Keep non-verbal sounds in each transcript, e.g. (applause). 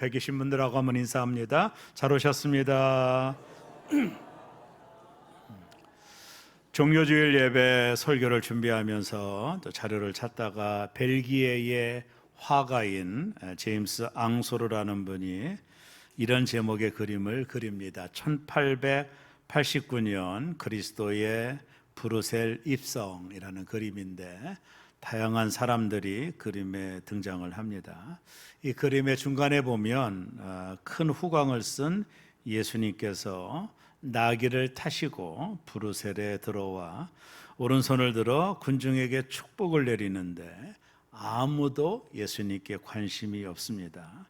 옆에 계신 분들하고 한번 인사합니다. 잘 오셨습니다. (clears throat) 종료주일 예배 설교를 준비하면서 또 자료를 찾다가 벨기에의 화가인 제임스 앙소르라는 분이 이런 제목의 그림을 그립니다. 1889년 그리스도의 브루셀 입성이라는 그림인데 다양한 사람들이 그림에 등장을 합니다. 이 그림의 중간에 보면 어, 큰 후광을 쓴 예수님께서 나귀를 타시고 브루셀에 들어와 오른손을 들어 군중에게 축복을 내리는데 아무도 예수님께 관심이 없습니다.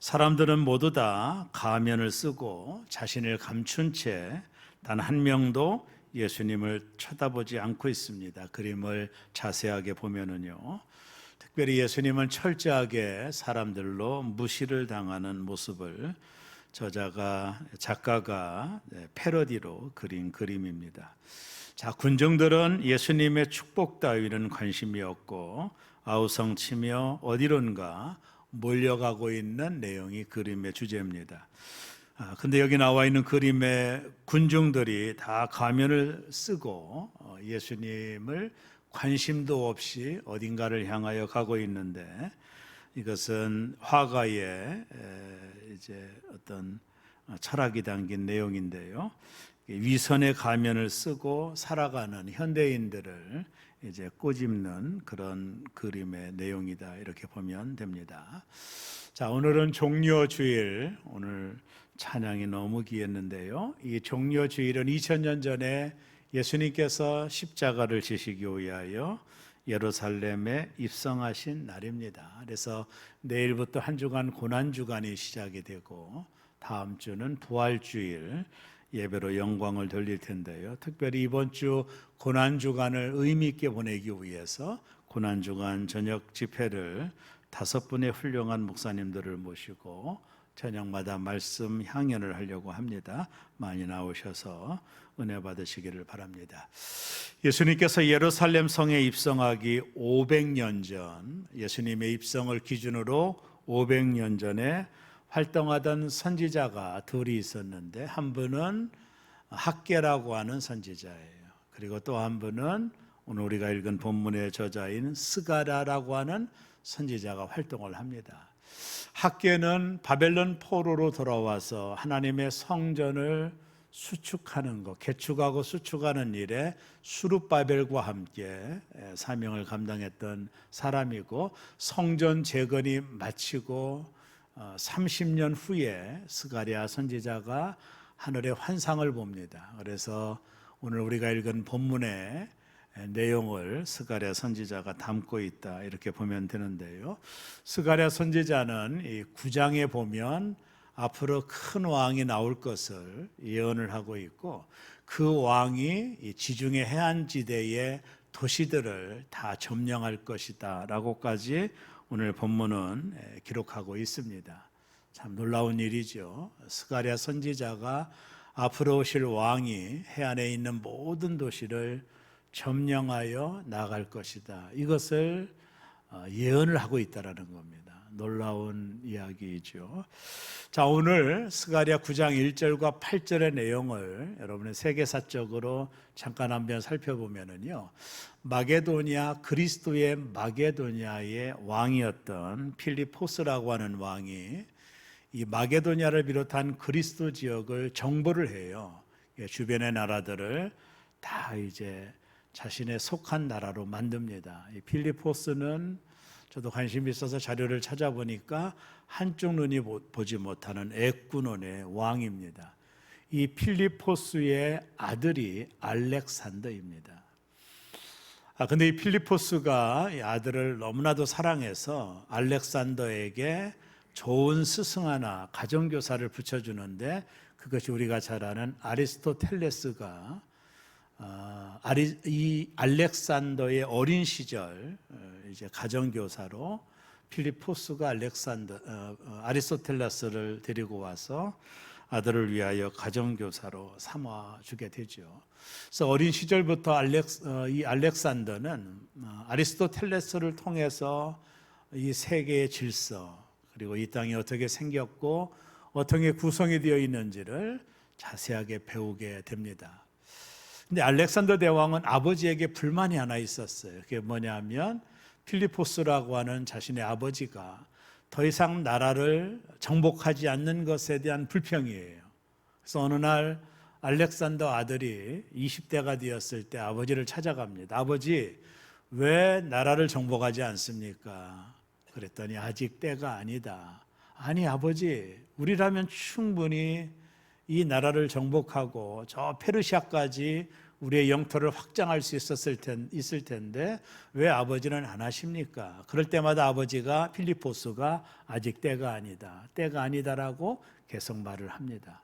사람들은 모두 다 가면을 쓰고 자신을 감춘 채 단 한 명도 예수님을 쳐다보지 않고 있습니다. 그림을 자세하게 보면은요. 특별히 예수님은 철저하게 사람들로 무시를 당하는 모습을 저자가 작가가 네, 패러디로 그린 그림입니다. 자, 군중들은 예수님의 축복 따위는 관심이 없고 아우성치며 어디론가 몰려가고 있는 내용이 그림의 주제입니다. 아, 근데 여기 나와 있는 그림의 군중들이 다 가면을 쓰고 어, 예수님을 관심도 없이 어딘가를 향하여 가고 있는데 이것은 화가의 에, 이제 어떤 철학이 담긴 내용인데요. 위선의 가면을 쓰고 살아가는 현대인들을 이제 꼬집는 그런 그림의 내용이다 이렇게 보면 됩니다. 자 오늘은 종려 주일 오늘 찬양이 너무 귀했는데요. 이 종려 주일은 2000년 전에 예수님께서 십자가를 지시기 위하여 예루살렘에 입성하신 날입니다. 그래서 내일부터 한 주간 고난 주간이 시작이 되고 다음 주는 부활 주일 예배로 영광을 돌릴 텐데요. 특별히 이번 주 고난 주간을 의미 있게 보내기 위해서 고난 주간 저녁 집회를 다섯 분의 훌륭한 목사님들을 모시고 저녁마다 말씀 향연을 하려고 합니다. 많이 나오셔서 은혜 받으시기를 바랍니다. 예수님께서 예루살렘 성에 입성하기 500년 전 예수님의 입성을 기준으로 500년 전에 활동하던 선지자가 둘이 있었는데 한 분은 학계라고 하는 선지자예요. 그리고 또 한 분은 오늘 우리가 읽은 본문의 저자인 스가라라고 하는 선지자가 활동을 합니다. 학계는 바벨론 포로로 돌아와서 하나님의 성전을 수축하는 것, 개축하고 수축하는 일에 수룹바벨과 함께 사명을 감당했던 사람이고 성전 재건이 마치고 30년 후에 스가랴 선지자가 하늘의 환상을 봅니다. 그래서 오늘 우리가 읽은 본문의 내용을 스가랴 선지자가 담고 있다 이렇게 보면 되는데요. 스가랴 선지자는 이 9장에 보면 앞으로 큰 왕이 나올 것을 예언을 하고 있고 그 왕이 이 지중해 해안 지대의 도시들을 다 점령할 것이다라고까지 오늘 본문은 기록하고 있습니다. 참 놀라운 일이죠. 스가랴 선지자가 앞으로 오실 왕이 해안에 있는 모든 도시를 점령하여 나갈 것이다. 이것을 어, 예언을 하고 있다라는 겁니다. 놀라운 이야기이죠. 자, 오늘 스가랴 9장 1절과 8절의 내용을 여러분의 세계사적으로 잠깐 한번 살펴보면은요. 마게도니아 그리스도의 마게도니아의 왕이었던 필리포스라고 하는 왕이 이 마게도니아를 비롯한 그리스도 지역을 정보를 해요. 예, 주변의 나라들을 다 이제 자신의 속한 나라로 만듭니다. 이 필리포스는 저도 관심이 있어서 자료를 찾아보니까 한쪽 눈이 보지 못하는 애꾸논의 왕입니다. 이 필리포스의 아들이 알렉산더입니다. 아 근데 이 필리포스가 이 아들을 너무나도 사랑해서 알렉산더에게 좋은 스승 하나 가정교사를 붙여주는데 그것이 우리가 잘 아는 아리스토텔레스가 어, 아리, 이 알렉산더의 어린 시절 어, 이제 가정교사로 필리포스가 알렉산더 어, 어, 아리스토텔레스를 데리고 와서 아들을 위하여 가정교사로 삼아 주게 되죠. 그래서 어린 시절부터 알렉, 어, 이 알렉산더는 어, 아리스토텔레스를 통해서 이 세계의 질서 그리고 이 땅이 어떻게 생겼고 어떻게 구성이 되어 있는지를 자세하게 배우게 됩니다. 근데 알렉산더 대왕은 아버지에게 불만이 하나 있었어요. 그게 뭐냐면 필리포스라고 하는 자신의 아버지가 더 이상 나라를 정복하지 않는 것에 대한 불평이에요. 그래서 어느 날 알렉산더 아들이 20대가 되었을 때 아버지를 찾아갑니다. 아버지, 왜 나라를 정복하지 않습니까? 그랬더니 아직 때가 아니다. 아니, 아버지, 우리라면 충분히 이 나라를 정복하고 저 페르시아까지 우리의 영토를 확장할 수 있었을 텐, 있을 텐데 왜 아버지는 안 하십니까? 그럴 때마다 아버지가 필리포스가 아직 때가 아니다. 때가 아니다라고 계속 말을 합니다.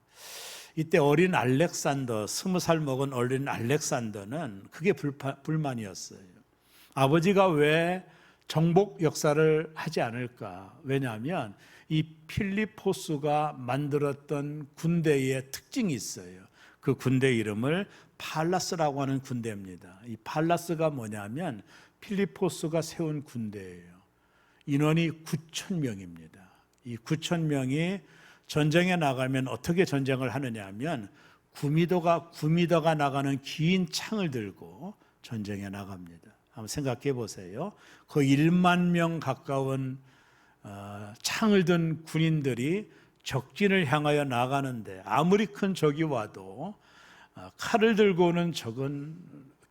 이때 어린 알렉산더, 스무 살 먹은 어린 알렉산더는 그게 불파, 불만이었어요. 아버지가 왜 정복 역사를 하지 않을까? 왜냐하면 이 필리포스가 만들었던 군대의 특징이 있어요. 그 군대 이름을 팔라스라고 하는 군대입니다. 이 팔라스가 뭐냐면 필리포스가 세운 군대예요. 인원이 9천 명입니다. 이 9천 명이 전쟁에 나가면 어떻게 전쟁을 하느냐 하면 9미터가 9미터가 나가는 긴 창을 들고 전쟁에 나갑니다. 한번 생각해 보세요. 그 1만 명 가까운 어, 창을 든 군인들이 적진을 향하여 나가는데 아무리 큰 적이 와도 어, 칼을 들고 오는 적은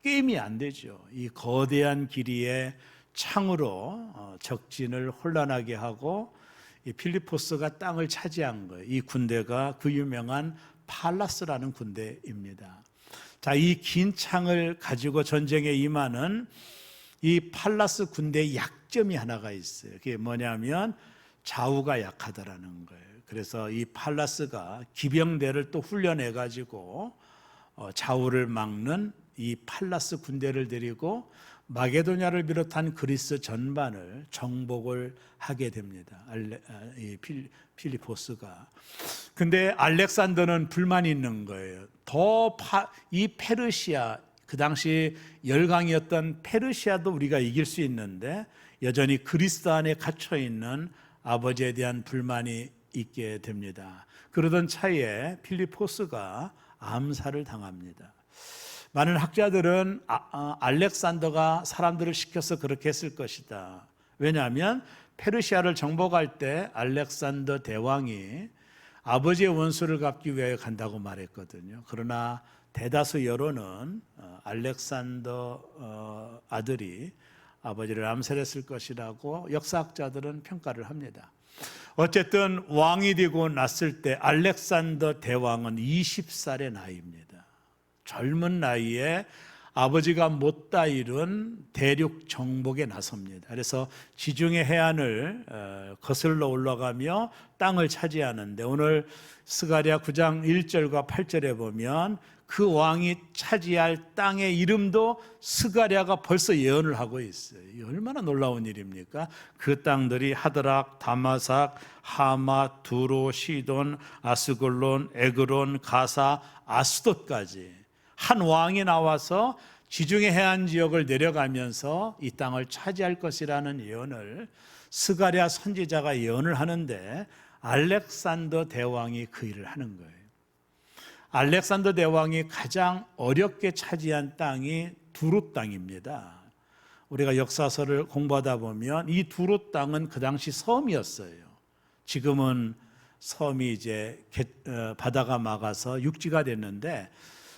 게임이 안 되죠. 이 거대한 길이의 창으로 어, 적진을 혼란하게 하고 이 필리포스가 땅을 차지한 거예요. 이 군대가 그 유명한 팔라스라는 군대입니다. 자, 이 긴 창을 가지고 전쟁에 임하는 이 팔라스 군대의 약 점이 하나가 있어요. 그게 뭐냐면 좌우가 약하다라는 거예요. 그래서 이 팔라스가 기병대를 또 훈련해 가지고 어, 좌우를 막는 이 팔라스 군대를 데리고 마게도냐를 비롯한 그리스 전반을 정복을 하게 됩니다. 아, 필리포스가. 근데 알렉산더는 불만이 있는 거예요. 더 이 페르시아 그 당시 열강이었던 페르시아도 우리가 이길 수 있는데 여전히 그리스 안에 갇혀 있는 아버지에 대한 불만이 있게 됩니다. 그러던 차에 필리포스가 암살을 당합니다. 많은 학자들은 아, 아, 알렉산더가 사람들을 시켜서 그렇게 했을 것이다. 왜냐하면 페르시아를 정복할 때 알렉산더 대왕이 아버지의 원수를 갚기 위하여 간다고 말했거든요. 그러나 대다수 여론은 어, 알렉산더 어, 아들이 아버지를 암살했을 것이라고 역사학자들은 평가를 합니다. 어쨌든 왕이 되고 났을 때 알렉산더 대왕은 20살의 나이입니다. 젊은 나이에 아버지가 못다 이룬 대륙 정복에 나섭니다. 그래서 지중해 해안을 어, 거슬러 올라가며 땅을 차지하는데 오늘 스가랴 9장 1절과 8절에 보면 그 왕이 차지할 땅의 이름도 스가랴가 벌써 예언을 하고 있어요. 얼마나 놀라운 일입니까? 그 땅들이 하드락, 다마삭, 하마, 두로, 시돈, 아스골론, 에그론, 가사, 아스돗까지 한 왕이 나와서 지중해 해안 지역을 내려가면서 이 땅을 차지할 것이라는 예언을 스가랴 선지자가 예언을 하는데 알렉산더 대왕이 그 일을 하는 거예요. 알렉산더 대왕이 가장 어렵게 차지한 땅이 두루 땅입니다. 우리가 역사서를 공부하다 보면 이 두루 땅은 그 당시 섬이었어요. 지금은 섬이 이제 어, 바다가 막아서 육지가 됐는데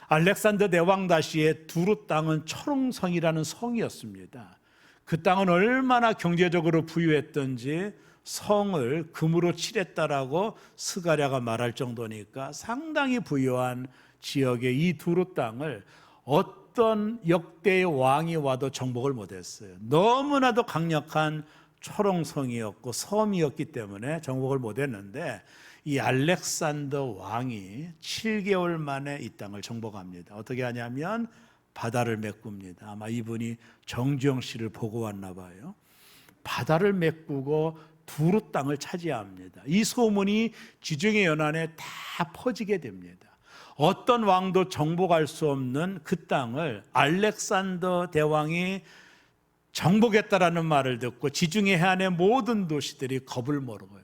알렉산더 대왕 다시의 두루 땅은 철옹성이라는 성이었습니다. 그 땅은 얼마나 경제적으로 부유했던지 성을 금으로 칠했다라고 스가랴가 말할 정도니까 상당히 부유한 지역의 이 두루 땅을 어떤 역대의 왕이 와도 정복을 못했어요. 너무나도 강력한 초롱성이었고 섬이었기 때문에 정복을 못했는데 이 알렉산더 왕이 7개월 만에 이 땅을 정복합니다. 어떻게 하냐면 바다를 메꿉니다. 아마 이분이 정주영 씨를 보고 왔나 봐요. 바다를 메꾸고 두루 땅을 차지합니다. 이 소문이 지중해 연안에 다 퍼지게 됩니다. 어떤 왕도 정복할 수 없는 그 땅을 알렉산더 대왕이 정복했다라는 말을 듣고 지중해 해안의 모든 도시들이 겁을 먹어요.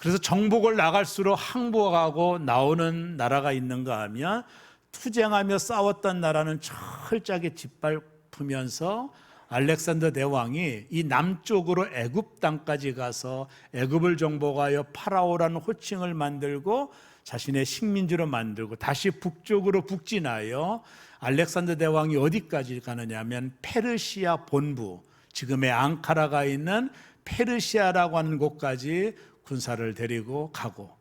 그래서 정복을 나갈수록 항복하고 나오는 나라가 있는가 하면 투쟁하며 싸웠던 나라는 철저하게 짓밟으면서 알렉산더 대왕이 이 남쪽으로 애굽 땅까지 가서 애굽을 정복하여 파라오라는 호칭을 만들고 자신의 식민지로 만들고 다시 북쪽으로 북진하여 알렉산더 대왕이 어디까지 가느냐면 페르시아 본부 지금의 앙카라가 있는 페르시아라고 하는 곳까지 군사를 데리고 가고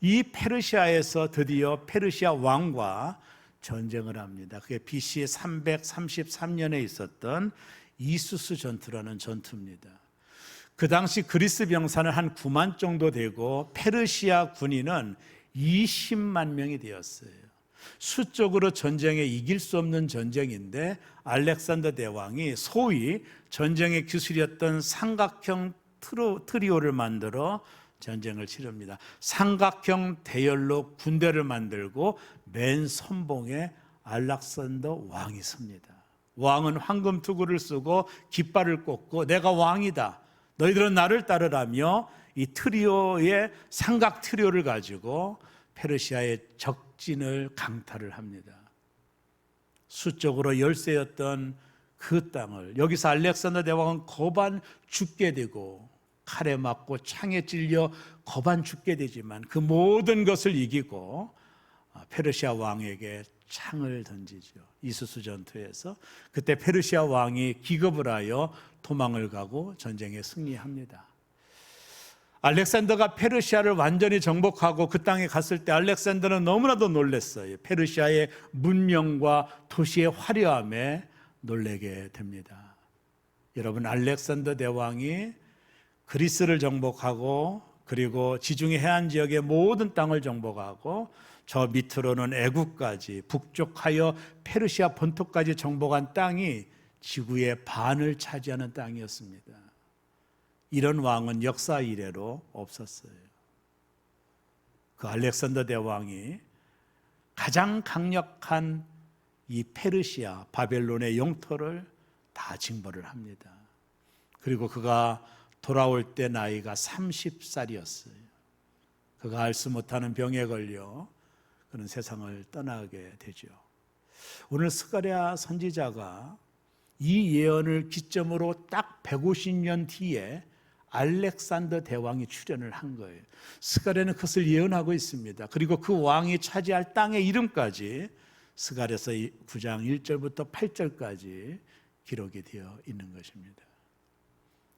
이 페르시아에서 드디어 페르시아 왕과 전쟁을 합니다. 그게 BC 333년에 있었던 이수스 전투라는 전투입니다. 그 당시 그리스 병사는 한 9만 정도 되고 페르시아 군인은 20만 명이 되었어요. 수적으로 전쟁에 이길 수 없는 전쟁인데 알렉산더 대왕이 소위 전쟁의 기술이었던 삼각형 트로, 트리오를 만들어 전쟁을 치릅니다. 삼각형 대열로 군대를 만들고 맨 선봉에 알렉산더 왕이 섭니다. 왕은 황금 투구를 쓰고 깃발을 꽂고 내가 왕이다. 너희들은 나를 따르라며 이 트리오의 삼각 트리오를 가지고 페르시아의 적진을 강탈을 합니다. 수적으로 열세였던 그 땅을 여기서 알렉산더 대왕은 거반 죽게 되고 칼에 맞고 창에 찔려 거반 죽게 되지만 그 모든 것을 이기고 아, 페르시아 왕에게 창을 던지죠. 이수수 전투에서 그때 페르시아 왕이 기겁을 하여 도망을 가고 전쟁에 승리합니다. 알렉산더가 페르시아를 완전히 정복하고 그 땅에 갔을 때 알렉산더는 너무나도 놀랐어요. 페르시아의 문명과 도시의 화려함에 놀래게 됩니다. 여러분 알렉산더 대왕이 그리스를 정복하고 그리고 지중해 해안 지역의 모든 땅을 정복하고 저 밑으로는 애국까지 북쪽하여 페르시아 본토까지 정복한 땅이 지구의 반을 차지하는 땅이었습니다. 이런 왕은 역사 이래로 없었어요. 그 알렉산더 대왕이 가장 강력한 이 페르시아 바벨론의 영토를 다 징벌을 합니다. 그리고 그가 돌아올 때 나이가 30살이었어요. 그가 알수 못하는 병에 걸려 그는 세상을 떠나게 되죠. 오늘 스가랴 선지자가 이 예언을 기점으로 딱 150년 뒤에 알렉산더 대왕이 출현을 한 거예요. 스가랴는 그것을 예언하고 있습니다. 그리고 그 왕이 차지할 땅의 이름까지 스가랴서 9장 1절부터 8절까지 기록이 되어 있는 것입니다.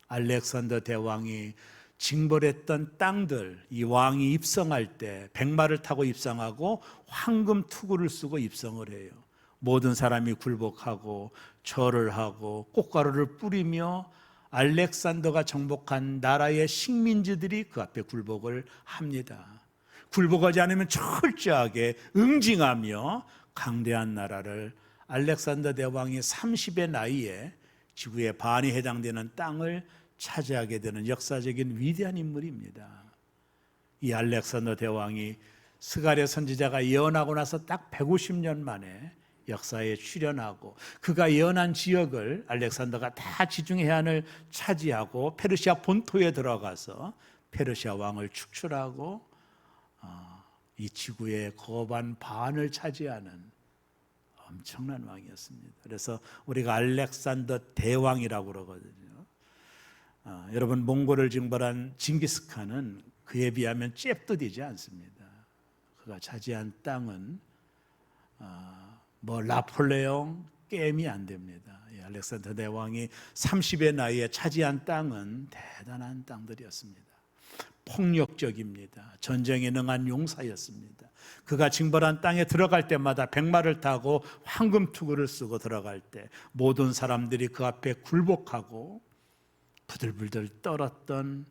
알렉산더 대왕이 징벌했던 땅들 이 왕이 입성할 때 백마를 타고 입성하고 황금 투구를 쓰고 입성을 해요. 모든 사람이 굴복하고 절을 하고 꽃가루를 뿌리며 알렉산더가 정복한 나라의 식민지들이 그 앞에 굴복을 합니다. 굴복하지 않으면 철저하게 응징하며 강대한 나라를 알렉산더 대왕이 30의 나이에 지구의 반이 해당되는 땅을 차지하게 되는 역사적인 위대한 인물입니다. 이 알렉산더 대왕이 스가랴 선지자가 예언하고 나서 딱 150년 만에 역사에 출현하고 그가 예언한 지역을 알렉산더가 다 지중해 해안을 차지하고 페르시아 본토에 들어가서 페르시아 왕을 축출하고 어, 이 지구의 거반 반을 차지하는 엄청난 왕이었습니다. 그래서 우리가 알렉산더 대왕이라고 그러거든요. 어, 여러분 몽골을 징벌한 징기스칸은 그에 비하면 잽도 되지 않습니다. 그가 차지한 땅은 어, 뭐 라폴레옹 게임이 안 됩니다. 알렉산더 대왕이 30의 나이에 차지한 땅은 대단한 땅들이었습니다. 폭력적입니다. 전쟁에 능한 용사였습니다. 그가 징벌한 땅에 들어갈 때마다 백마를 타고 황금 투구를 쓰고 들어갈 때 모든 사람들이 그 앞에 굴복하고 부들부들 떨었던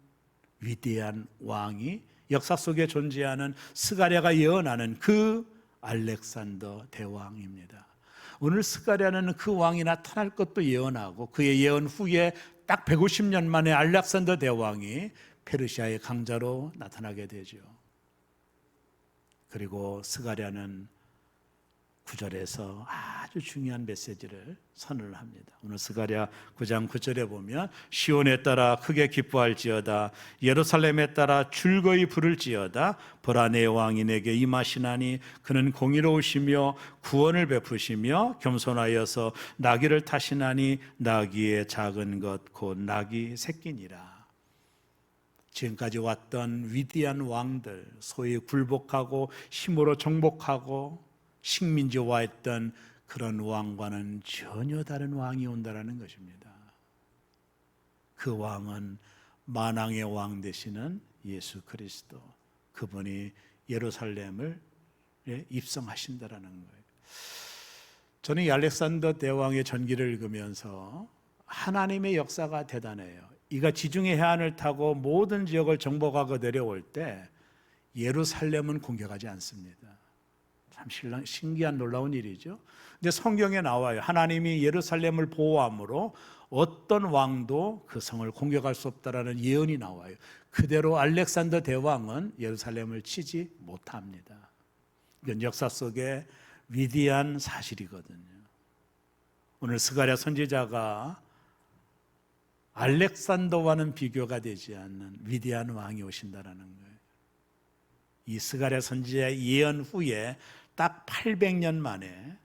위대한 왕이 역사 속에 존재하는 스가랴가 예언하는 그 알렉산더 대왕입니다. 오늘 스가랴는 그 왕이 나타날 것도 예언하고 그의 예언 후에 딱 150년 만에 알렉산더 대왕이 페르시아의 강자로 나타나게 되죠. 그리고 스가랴는 구절에서 아주 중요한 메시지를 선언을 합니다. 오늘 스가랴 9장 9절에 보면 시온에 따라 크게 기뻐할지어다 예루살렘에 따라 즐거이 부를지어다 보라 내 왕이 내게 임하시나니 그는 공의로우시며 구원을 베푸시며 겸손하여서 나귀를 타시나니 나귀의 작은 것 곧 나귀 새끼니라. 지금까지 왔던 위대한 왕들 소위 굴복하고 힘으로 정복하고 식민지화했던 그런 왕과는 전혀 다른 왕이 온다라는 것입니다. 그 왕은 만왕의 왕 되시는 예수 그리스도 그분이 예루살렘을 예, 입성하신다라는 거예요. 저는 이 알렉산더 대왕의 전기를 읽으면서 하나님의 역사가 대단해요. 이가 지중해 해안을 타고 모든 지역을 정복하고 내려올 때 예루살렘은 공격하지 않습니다. 참 신기한 놀라운 일이죠. 근데 성경에 나와요. 하나님이 예루살렘을 보호함으로 어떤 왕도 그 성을 공격할 수 없다라는 예언이 나와요. 그대로 알렉산더 대왕은 예루살렘을 치지 못합니다. 이건 역사 속에 위대한 사실이거든요. 오늘 스가랴 선지자가 알렉산더와는 비교가 되지 않는 위대한 왕이 오신다라는 거예요. 이 스가랴 선지자의 예언 후에 딱 800년 만에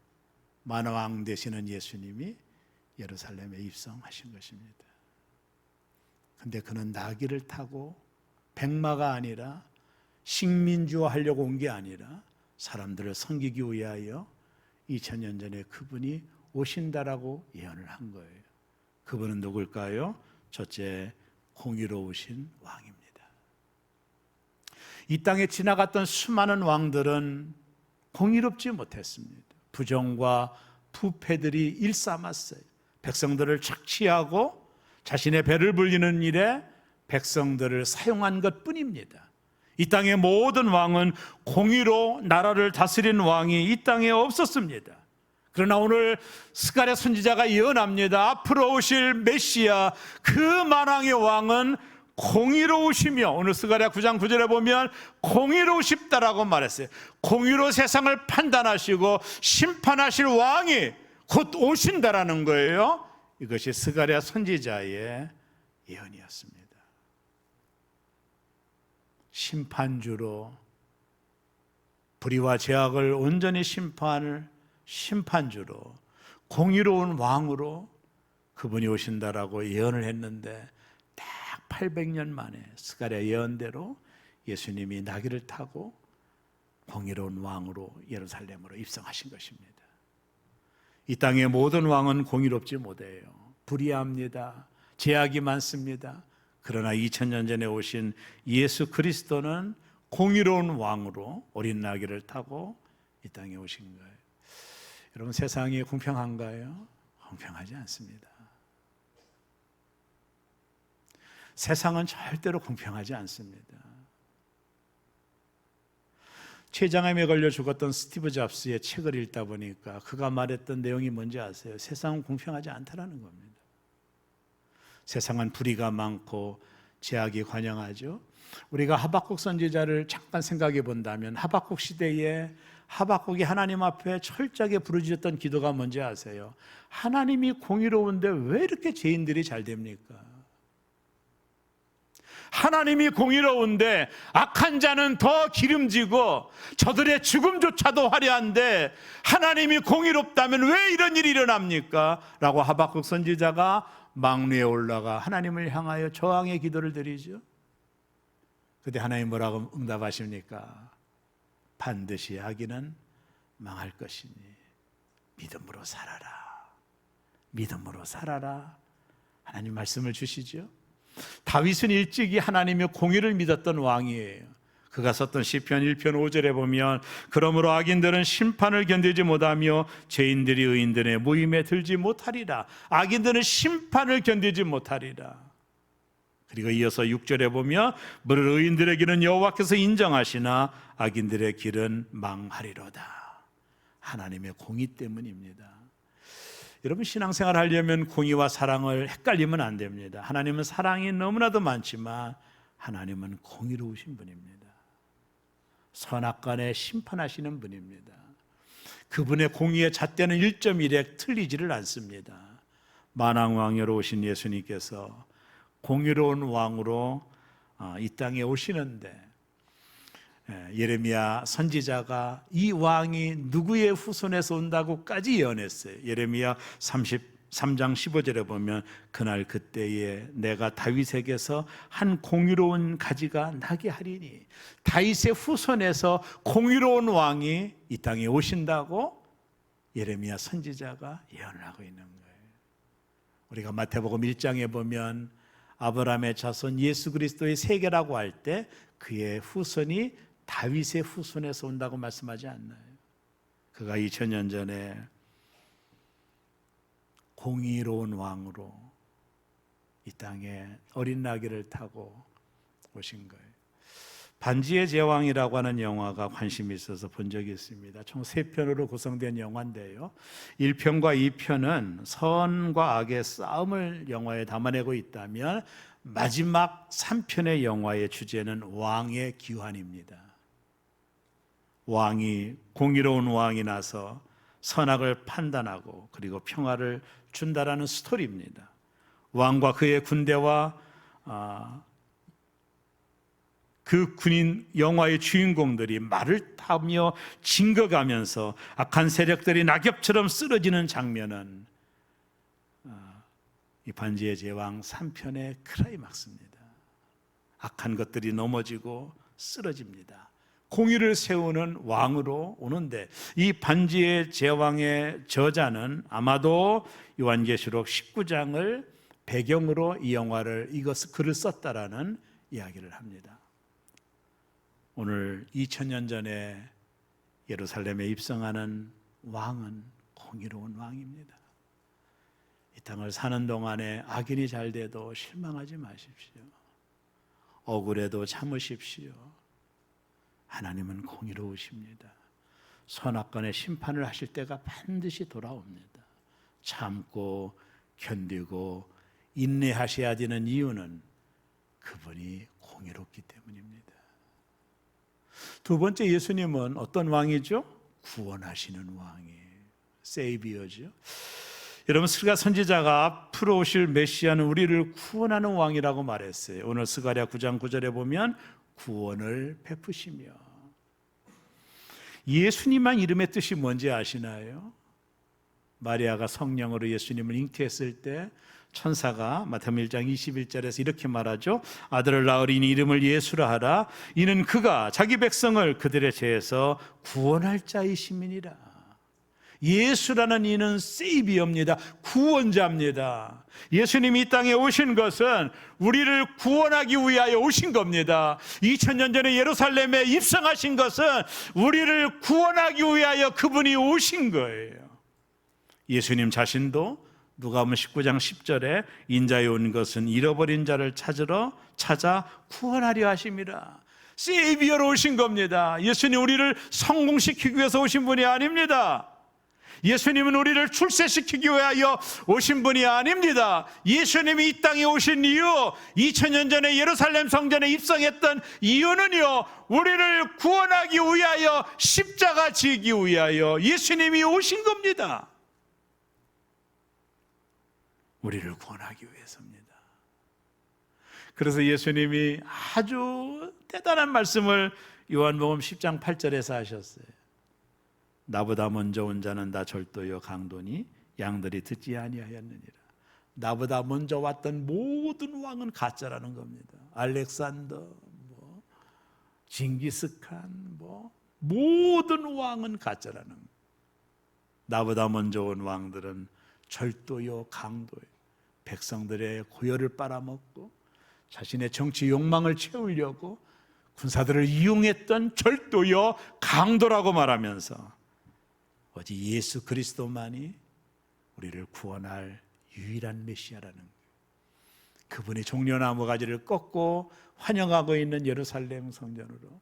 만왕 되시는 예수님이 예루살렘에 입성하신 것입니다. 근데 그는 나귀를 타고 백마가 아니라 식민주화 하려고 온 게 아니라 사람들을 섬기기 위하여 2000년 전에 그분이 오신다라고 예언을 한 거예요. 그분은 누굴까요? 첫째 공의로우신 왕입니다. 이 땅에 지나갔던 수많은 왕들은 공의롭지 못했습니다. 부정과 부패들이 일삼았어요. 백성들을 착취하고 자신의 배를 불리는 일에 백성들을 사용한 것 뿐입니다. 이 땅의 모든 왕은 공의로 나라를 다스린 왕이 이 땅에 없었습니다. 그러나 오늘 스가랴 선지자가 예언합니다. 앞으로 오실 메시아 그 만왕의 왕은 공의로우시며 오늘 스가랴 9장 9절에 보면 공의로우십다라고 말했어요. 공의로 세상을 판단하시고 심판하실 왕이 곧 오신다라는 거예요. 이것이 스가랴 선지자의 예언이었습니다. 심판주로 불의와 죄악을 온전히 심판을 심판주로 공의로운 왕으로 그분이 오신다라고 예언을 했는데 딱 800년 만에 스가랴 예언대로 예수님이 나귀를 타고 공의로운 왕으로 예루살렘으로 입성하신 것입니다. 이 땅의 모든 왕은 공의롭지 못해요. 불의합니다. 죄악이 많습니다. 그러나 2000년 전에 오신 예수 그리스도는 공의로운 왕으로 어린 나귀를 타고 이 땅에 오신 거예요. 여러분 세상이 공평한가요? 공평하지 않습니다. 세상은 절대로 공평하지 않습니다. 췌장암에 걸려 죽었던 스티브 잡스의 책을 읽다 보니까 그가 말했던 내용이 뭔지 아세요? 세상은 공평하지 않다라는 겁니다. 세상은 불의가 많고 죄악이 관영하죠. 우리가 하박국 선지자를 잠깐 생각해 본다면 하박국 시대에 하박국이 하나님 앞에 철저하게 부르짖었던 기도가 뭔지 아세요? 하나님이 공의로운데 왜 이렇게 죄인들이 잘 됩니까? 하나님이 공의로운데 악한 자는 더 기름지고 저들의 죽음조차도 화려한데 하나님이 공의롭다면 왜 이런 일이 일어납니까? 라고 하박국 선지자가 망루에 올라가 하나님을 향하여 저항의 기도를 드리죠. 그때 하나님 뭐라고 응답하십니까? 반드시 악인은 망할 것이니 믿음으로 살아라. 믿음으로 살아라. 하나님 말씀을 주시죠. 다윗은 일찍이 하나님의 공의를 믿었던 왕이에요. 그가 썼던 시편 1편 5절에 보면 그러므로 악인들은 심판을 견디지 못하며 죄인들이 의인들의 모임에 들지 못하리라. 악인들은 심판을 견디지 못하리라. 그리고 이어서 6절에 보면 무릇 의인들의 길은 여호와께서 인정하시나 악인들의 길은 망하리로다. 하나님의 공의 때문입니다. 여러분 신앙생활 하려면 공의와 사랑을 헷갈리면 안 됩니다. 하나님은 사랑이 너무나도 많지만 하나님은 공의로우신 분입니다. 선악간에 심판하시는 분입니다. 그분의 공의의 잣대는 1.1에 틀리지를 않습니다. 만왕왕여로 오신 예수님께서 공의로운 왕으로 어, 이 땅에 오시는데 예, 예레미야 선지자가 이 왕이 누구의 후손에서 온다고까지 예언했어요. 예레미야 33장 15절에 보면 그날 그때에 내가 다윗에게서 한 공의로운 가지가 나게 하리니 다윗의 후손에서 공의로운 왕이 이 땅에 오신다고 예레미야 선지자가 예언을 하고 있는 거예요. 우리가 마태복음 1장에 보면 아브라함의 자손 예수 그리스도의 세계라고 할 때 그의 후손이 다윗의 후손에서 온다고 말씀하지 않나요? 그가 2000년 전에 공의로운 왕으로 이 땅에 어린 나귀를 타고 오신 거예요. 반지의 제왕이라고 하는 영화가 관심이 있어서 본 적이 있습니다. 총 세 편으로 구성된 영화인데요. 1편과 2편은 선과 악의 싸움을 영화에 담아내고 있다면 마지막 3편의 영화의 주제는 왕의 귀환입니다. 왕이 공의로운 왕이 나서 선악을 판단하고 그리고 평화를 준다라는 스토리입니다. 왕과 그의 군대와 아, 그 군인 영화의 주인공들이 말을 타며 징거가면서 악한 세력들이 낙엽처럼 쓰러지는 장면은 아, 이 반지의 제왕 3편의 크라이막스입니다. 악한 것들이 넘어지고 쓰러집니다. 공의를 세우는 왕으로 오는데 이 반지의 제왕의 저자는 아마도 요한계시록 19장을 배경으로 이 영화를 이것 글을 썼다라는 이야기를 합니다. 오늘 2000년 전에 예루살렘에 입성하는 왕은 공의로운 왕입니다. 이 땅을 사는 동안에 악인이 잘 돼도 실망하지 마십시오. 억울해도 참으십시오. 하나님은 공의로우십니다. 선악간의 심판을 하실 때가 반드시 돌아옵니다. 참고 견디고 인내하셔야 되는 이유는 그분이 공의롭기 때문입니다. 두 번째 예수님은 어떤 왕이죠? 구원하시는 왕이에요. 세이비어죠. 여러분 스가 선지자가 앞으로 오실 메시아는 우리를 구원하는 왕이라고 말했어요. 오늘 스가랴 9장 9절에 보면 구원을 베푸시며 예수님만 이름의 뜻이 뭔지 아시나요? 마리아가 성령으로 예수님을 잉태했을 때 천사가 마태복음 1장 21절에서 이렇게 말하죠. 아들을 낳으리니 이름을 예수라 하라. 이는 그가 자기 백성을 그들의 죄에서 구원할 자이심이니라. 예수라는 이는 세이비어입니다. 구원자입니다. 예수님이 이 땅에 오신 것은 우리를 구원하기 위하여 오신 겁니다. 2000년 전에 예루살렘에 입성하신 것은 우리를 구원하기 위하여 그분이 오신 거예요. 예수님 자신도 누가복음 19장 10절에 인자에 온 것은 잃어버린 자를 찾으러 찾아 구원하려 하심이라. 세이비어로 오신 겁니다. 예수님 우리를 성공시키기 위해서 오신 분이 아닙니다. 예수님은 우리를 출세시키기 위하여 오신 분이 아닙니다. 예수님이 이 땅에 오신 이유, 2000년 전에 예루살렘 성전에 입성했던 이유는요, 우리를 구원하기 위하여 십자가 지기 위하여 예수님이 오신 겁니다. 우리를 구원하기 위해서입니다. 그래서 예수님이 아주 대단한 말씀을 요한복음 10장 8절에서 하셨어요. 나보다 먼저 온 자는 다 절도요 강도니 양들이 듣지 아니하였느니라. 나보다 먼저 왔던 모든 왕은 가짜라는 겁니다. 알렉산더, 뭐 징기스칸, 뭐 모든 왕은 가짜라는. 나보다 먼저 온 왕들은 절도요 강도요 백성들의 고열을 빨아먹고 자신의 정치 욕망을 채우려고 군사들을 이용했던 절도요 강도라고 말하면서 오직 예수 그리스도만이 우리를 구원할 유일한 메시아라는. 그분이 종려나무 가지를 꺾고 환영하고 있는 예루살렘 성전으로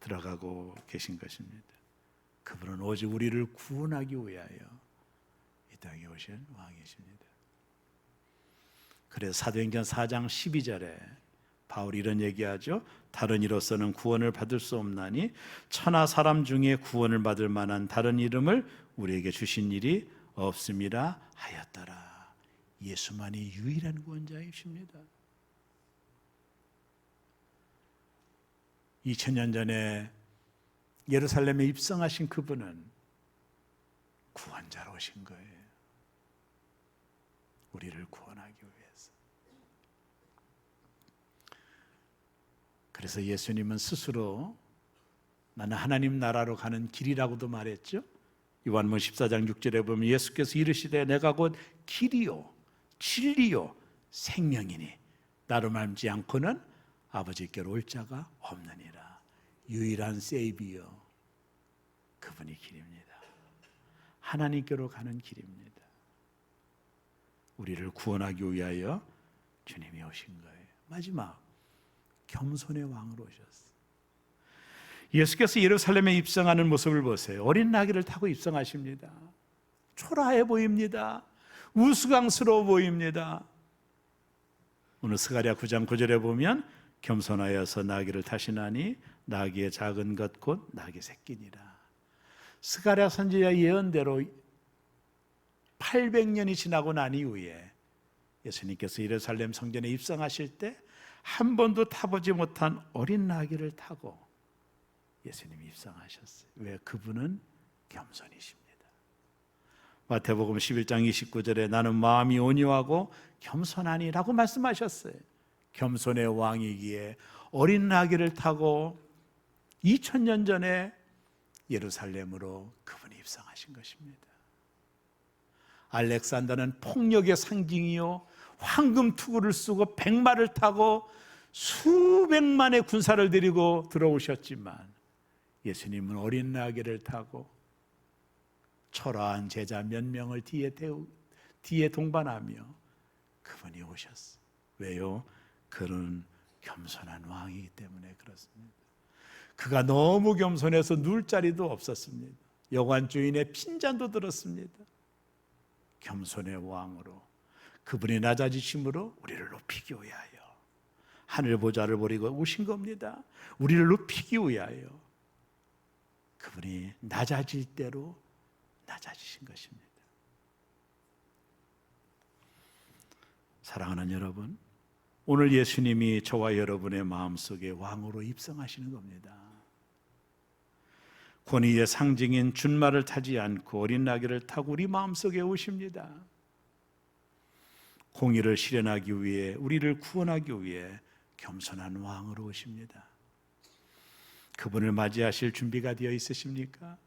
들어가고 계신 것입니다. 그분은 오직 우리를 구원하기 위하여 이 땅에 오신 왕이십니다. 그래서 사도행전 4장 12절에 바울이 이런 얘기하죠. 다른 이로서는 구원을 받을 수 없나니 천하 사람 중에 구원을 받을 만한 다른 이름을 우리에게 주신 일이 없음이라 하였더라. 예수만이 유일한 구원자이십니다. 2000년 전에 예루살렘에 입성하신 그분은 구원자로 오신 거예요. 우리를 구원하기 위해서. 그래서 예수님은 스스로 나는 하나님 나라로 가는 길이라고도 말했죠. 요한복음 14장 6절에 보면 예수께서 이르시되 내가 곧 길이요 진리요 생명이니 나로 말지 않고는 아버지께로 올 자가 없느니라. 유일한 세이비어 그분이 길입니다. 하나님께로 가는 길입니다. 우리를 구원하기 위하여 주님이 오신 거예요. 마지막 겸손의 왕으로 오셨어요. 예수께서 예루살렘에 입성하는 모습을 보세요. 어린 나귀를 타고 입성하십니다. 초라해 보입니다. 우스꽝스러워 보입니다. 오늘 스가랴 9장 9절에 보면 겸손하여서 나귀를 타시나니 나귀의 작은 것 곧 나귀 새끼니라. 스가랴 선지자 예언대로 800년이 지나고 난 이후에 예수님께서 예루살렘 성전에 입성하실 때 한 번도 타보지 못한 어린 나귀를 타고 예수님이 입성하셨어요. 왜 그분은 겸손이십니다. 마태복음 11장 29절에 나는 마음이 온유하고 겸손하니라고 말씀하셨어요. 겸손의 왕이기에 어린 나귀를 타고 2000년 전에 예루살렘으로 그분이 입성하신 것입니다. 알렉산더는 폭력의 상징이요 황금 투구를 쓰고 백마를 타고 수백만의 군사를 데리고 들어오셨지만 예수님은 어린 나귀를 타고 초라한 제자 몇 명을 뒤에 태우, 뒤에 동반하며 그분이 오셨어. 왜요? 그는 겸손한 왕이기 때문에 그렇습니다. 그가 너무 겸손해서 누울 자리도 없었습니다. 여관 주인의 핀잔도 들었습니다. 겸손의 왕으로 그분의 낮아지심으로 우리를 높이기 위하여 하늘 보좌를 버리고 오신 겁니다. 우리를 높이기 위하여 그분이 낮아질 대로 낮아지신 것입니다. 사랑하는 여러분, 오늘 예수님이 저와 여러분의 마음속에 왕으로 입성하시는 겁니다. 권위의 상징인 준말을 타지 않고 어린 나귀를 타고 우리 마음속에 오십니다. 공의를 실현하기 위해 우리를 구원하기 위해 겸손한 왕으로 오십니다. 그분을 맞이하실 준비가 되어 있으십니까?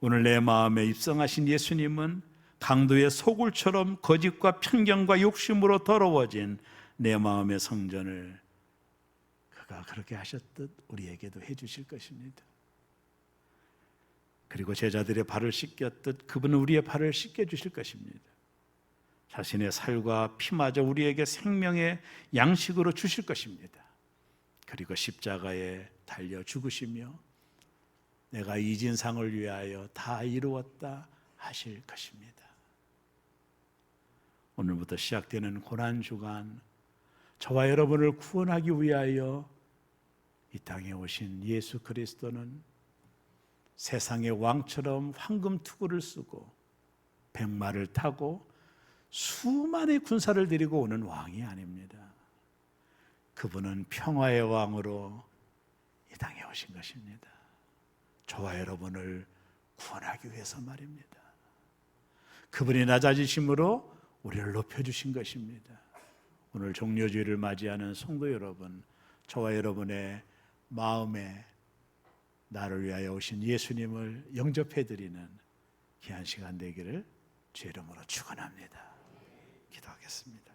오늘 내 마음에 입성하신 예수님은 강도의 소굴처럼 거짓과 편견과 욕심으로 더러워진 내 마음의 성전을 그가 그렇게 하셨듯 우리에게도 해 주실 것입니다. 그리고 제자들의 발을 씻겼듯 그분은 우리의 발을 씻겨 주실 것입니다. 자신의 살과 피마저 우리에게 생명의 양식으로 주실 것입니다. 그리고 십자가에 달려 죽으시며 내가 이 진 상을 위하여 다 이루었다 하실 것입니다. 오늘부터 시작되는 고난 주간 저와 여러분을 구원하기 위하여 이 땅에 오신 예수 그리스도는 세상의 왕처럼 황금 투구를 쓰고 백마를 타고 수만의 군사를 데리고 오는 왕이 아닙니다. 그분은 평화의 왕으로 이 땅에 오신 것입니다. 저와 여러분을 구원하기 위해서 말입니다. 그분이 낮아지심으로 우리를 높여주신 것입니다. 오늘 종료주의를 맞이하는 성도 여러분, 저와 여러분의 마음에 나를 위하여 오신 예수님을 영접해드리는 귀한 시간 되기를 주 이름으로 축원합니다. 기도하겠습니다.